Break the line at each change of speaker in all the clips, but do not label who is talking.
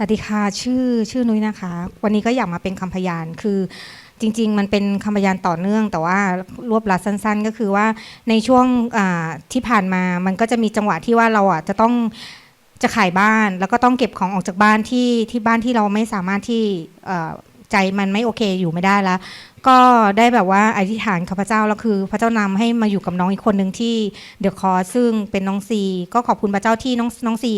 สวัสดีค่ะชื่อชื่อนุ้ยนะคะ วันนี้ก็อยากมาเป็นคำพยานคือจริง ๆ มันเป็นคำพยานต่อเนื่อง แต่ว่ารวบรัดสั้น ๆ ก็คือว่าในช่วงที่ผ่านมามันก็จะมีจังหวะที่ว่าเราอะจะต้องจะขายบ้าน แล้วก็ต้องเก็บของออกจากบ้านที่ที่บ้านที่เราไม่สามารถที่ ใจมันไม่โอเคอยู่ไม่ได้แล้ว ก็ได้แบบว่าอธิษฐานข้าพเจ้าแล้วคือ พระเจ้านำให้มาอยู่กับน้องอีกคนหนึ่งที่เดอะคอซึ่งเป็นน้องซี ก็ขอบคุณพระเจ้าที่น้องน้องซี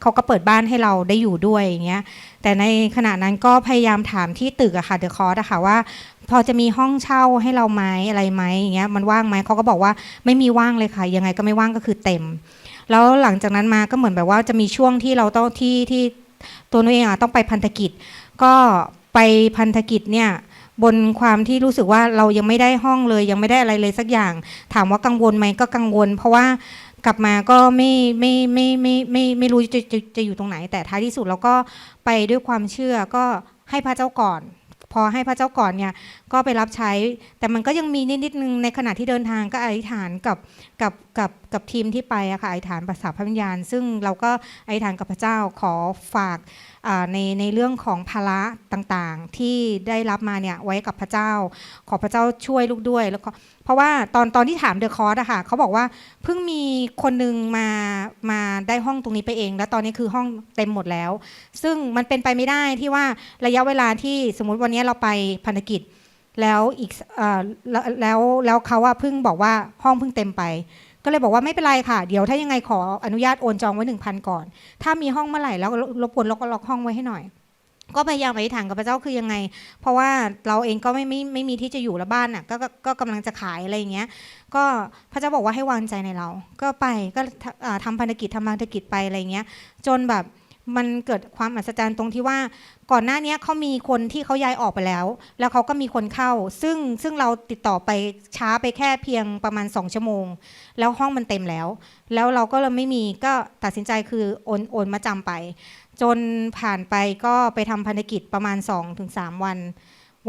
เขาก็เปิดบ้านให้เราได้อยู่ด้วยอย่างเงี้ยแต่ในขณะนั้นก็พยายามถามที่ตึกอะค่ะเดอะคอร์อะค่ะว่าพอจะมีห้องเช่าให้เราไหมอะไรไหมอย่างเงี้ยมันว่างไหมเขาก็บอกว่าไม่มีว่างเลยค่ะ ยังไงก็ไม่ว่างก็คือเต็ม แล้วหลังจากนั้นมาก็เหมือนแบบว่าจะมีช่วงที่เราต้องที่ที่ตัวหนูเองอะต้องไปพันธกิจ ก็ ไปพันธกิจเนี่ยบนความที่รู้สึกว่าเรายังไม่ได้ห้องเลยยังไม่ได้อะไรเลยสักอย่าง ถามว่ากังวลไหมก็กังวล เพราะว่ากลับมาก็ไม่ไม่ไม่ไม่ไม่ไม่รู้จะจะจะอยู่ตรงไหน แต่ท้ายที่สุดเราก็ไปด้วยความเชื่อก็ให้พระเจ้าก่อน พอให้พระเจ้าก่อนเนี่ยก็ไปรับใช้ แต่มันก็ยังมีนิดนิดนึงในขณะที่เดินทางก็อธิษฐานกับกับกับกับทีมที่ไปอะค่ะอธิษฐานประสาพระวิญญาณ ซึ่งเราก็อธิษฐานกับพระเจ้าขอฝาก ในในเรื่องของภาระต่างๆ ที่ได้รับมาเนี่ยไว้กับพระเจ้า ขอพระเจ้าช่วยลูกด้วยแล้วก็เพราะว่าตอนตอนที่ถามเดอะคอร์สอะค่ะเขาบอกว่าเพิ่งมีคนนึงมามาได้ห้องตรงนี้ไปเอง แล้วตอนนี้คือห้องเต็มหมดแล้ว ซึ่งมันเป็นไปไม่ได้ที่ว่าระยะเวลาที่สมมุติวันนี้เราไปพันธกิจแล้วอีกอแล้วแล้วแล้วเขาว่าเพิ่งบอกว่าห้องเพิ่งเต็มไป ก็เลยบอกว่าไม่เป็นไรค่ะ เดี๋ยวถ้ายังไงขออนุญาตโอนจองไว้หนึ่งพันก่อน ถ้ามีห้องเมื่อไหร่แล้วรบกวนล็อกล็อกห้องไว้ให้หน่อย ก็พยายามไปถามกับพระเจ้าคือยังไง เพราะว่าเราเองก็ไม่ไม่ไม่มีที่จะอยู่แล้วบ้านอะก็ก็กำลังจะขายอะไรอย่างเงี้ย ก็พระเจ้าบอกว่าให้วางใจในเรา ก็ไปก็ทำอ่าทำพันธกิจทำพันธกิจไปอะไรอย่างเงี้ย จนแบบ มันเกิดความอัศจรรย์ตรงที่ว่าก่อนหน้านี้เขามีคนที่เขาย้ายออกไปแล้ว แล้วเขาก็มีคนเข้า ซึ่งซึ่งเราติดต่อไปช้าไปแค่เพียงประมาณ 2 ชั่วโมง แล้วห้องมันเต็มแล้ว แล้วเราก็เลยไม่มีก็ตัดสินใจคือโอนโอนมาจำไป จนผ่านไปก็ไปทำพันธกิจประมาณ 2-3 วัน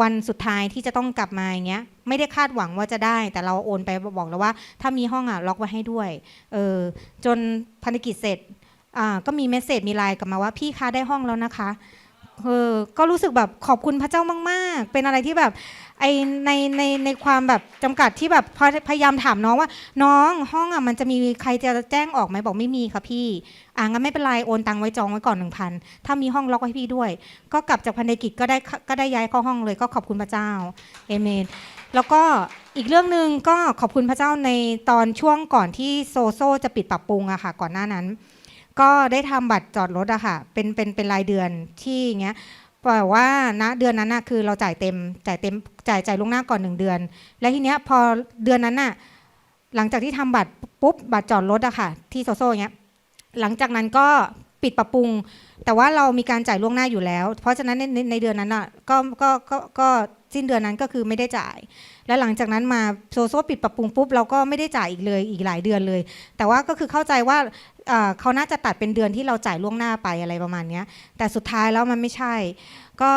วันสุดท้ายที่จะต้องกลับมาอย่างเงี้ยไม่ได้คาดหวังว่าจะได้ แต่เราโอนไปบอกแล้วว่า ถ้ามีห้องอะล็อกไว้ให้ด้วยเออจนพันธกิจเสร็จ ก็มีเมสเซจมีไลน์กลับมาว่าพี่คะได้ห้องแล้วนะคะเออก็รู้สึกแบบขอบคุณพระเจ้ามาก ๆ เป็นอะไรที่แบบไอในในในความแบบจำกัดที่แบบพยพยายามถามน้องว่า น้องห้องอะมันจะมีใครจะแจ้งออกไหมบอกไม่มีค่ะพี่อ่างั้นไม่เป็นไรโอนตังไว้จองไว้ก่อนหนึ่งพันถ้ามีห้องล็อกไว้ให้พี่ด้วย ก็กลับจากพันธกิจก็ได้ก็ได้ย้ายเข้าห้องเลยก็ขอบคุณพระเจ้าเอเมนแล้วก็อีกเรื่องหนึ่งก็ขอบคุณพระเจ้าในตอนช่วงก่อนที่โซโซจะปิดปรับปรุงอะค่ะก่อนหน้านั้น ก็ได้ทำบัตรจอดรถอะค่ะ เป็นเป็นเป็นรายเดือนที่เงี้ยแต่ว่าณเดือนนั้นน่ะคือเราจ่ายเต็มจ่ายเต็มจ่ายจ่ายล่วงหน้าก่อนหนึ่งเดือน และทีเนี้ยพอเดือนนั้นน่ะหลังจากที่ทำบัตรปุ๊บบัตรจอดรถอะค่ะ ที่โซโซ่เงี้ยหลังจากนั้นก็ปิดปรับปรุง แต่ว่าเรามีการจ่ายล่วงหน้าอยู่แล้ว เพราะฉะนั้นในในในเดือนนั้นอะก็ก็ก็ก็ สิ้นเดือนนั้นก็คือไม่ได้จ่าย แล้วหลังจากนั้นมาโซโซปิดปรับปรุงปุ๊บเราก็ไม่ได้จ่ายอีกเลยอีกหลายเดือนเลย แต่ว่าก็คือเข้าใจว่าเขาน่าจะตัดเป็นเดือนที่เราจ่ายล่วงหน้าไปอะไรประมาณนี้แต่สุดท้ายแล้วมันไม่ใช่ ก็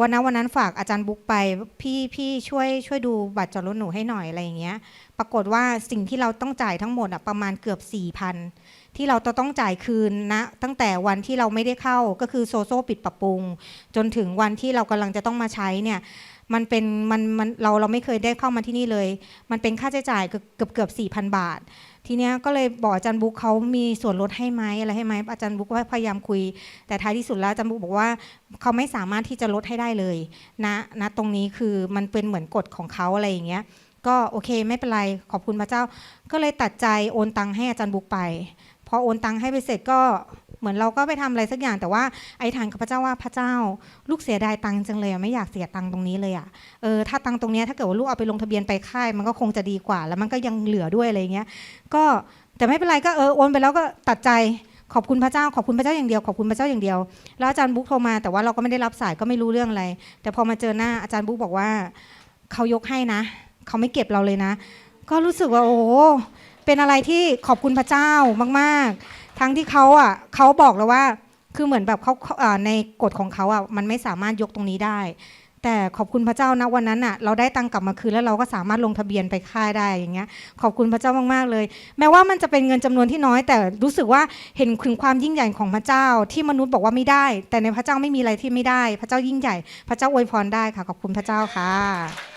วันนั้นวันนั้นฝากอาจารย์บุ๊กไปพี่พี่ช่วยช่วยดูบัตรจอดรถหนูให้หน่อยอะไรอย่างเงี้ย ปรากฏว่าสิ่งที่เราต้องจ่ายทั้งหมดอะประมาณเกือบ4ี่พันที่เราต้องจ่ายคืนนะ ตั้งแต่วันที่เราไม่ได้เข้าก็คือโซโซปิดปรับปรุง จนถึงวันที่เรากำลังจะต้องมาใช้เนี่ย มันเป็นมันมันเราเราไม่เคยได้เข้ามาที่นี่เลย มันเป็นค่าใช้จ่ายเกือบเกือบสี่พันบาท ทีเนี้ยก็เลยบอกอาจารย์บุ๊กเขามีส่วนลดให้ไหมอะไรให้ไหมอาจารย์บุ๊กก็พยายามคุย แต่ท้ายที่สุดแล้วอาจารย์บุ๊กบอกว่าเขาไม่สามารถที่จะลดให้ได้เลยนะนะตรงนี้คือมันเป็นเหมือนกฎของเขาอะไรอย่างเงี้ยก็โอเคไม่เป็นไรขอบคุณพระเจ้า ก็เลยตัดใจโอนตังค์ให้อาจารย์บุ๊กไป พอโอนตังค์ให้ไปเสร็จก็ เหมือนเราก็ไปทำอะไรสักอย่างแต่ว่าไอ้ทานกับพระเจ้าว่าพระเจ้า ลูกเสียดายตังค์จังเลยไม่อยากเสียตังค์ตรงนี้เลยอะเออถ้าตังค์ตรงนี้ถ้าเกิดว่าลูกเอาไปลงทะเบียนไปค่าย มันก็คงจะดีกว่า แล้วมันก็ยังเหลือด้วยอะไรเงี้ยก็แต่ไม่เป็นไรก็เออโอนไปแล้วก็ตัดใจขอบคุณพระเจ้าขอบคุณพระเจ้าอย่างเดียวขอบคุณพระเจ้าอย่างเดียว แล้วอาจารย์บุ๊กโทรมาแต่ว่าเราก็ไม่ได้รับสายก็ไม่รู้เรื่องอะไร แต่พอมาเจอหน้าอาจารย์บุ๊กบอกว่าเขายกให้นะเขาไม่เก็บเราเลยนะ ก็รู้สึกว่าโอ้เป็นอะไรที่ขอบคุณพระเจ้ามาก ๆ ทั้งที่เขาอะเขาบอกแล้วว่าคือเหมือนแบบเขาในกฎของเขาอะมันไม่สามารถยกตรงนี้ได้ แต่ขอบคุณพระเจ้านะวันนั้นอะเราได้ตังกลับมาคืนแล้วเราก็สามารถลงทะเบียนไปค่ายได้อย่างเงี้ย ขอบคุณพระเจ้ามากๆเลย แม้ว่ามันจะเป็นเงินจำนวนที่น้อย แต่รู้สึกว่าเห็นถึงความยิ่งใหญ่ของพระเจ้าที่มนุษย์บอกว่าไม่ได้ แต่ในพระเจ้าไม่มีอะไรที่ไม่ได้ พระเจ้ายิ่งใหญ่ พระเจ้าอวยพรได้ค่ะ ขอบคุณพระเจ้าค่ะ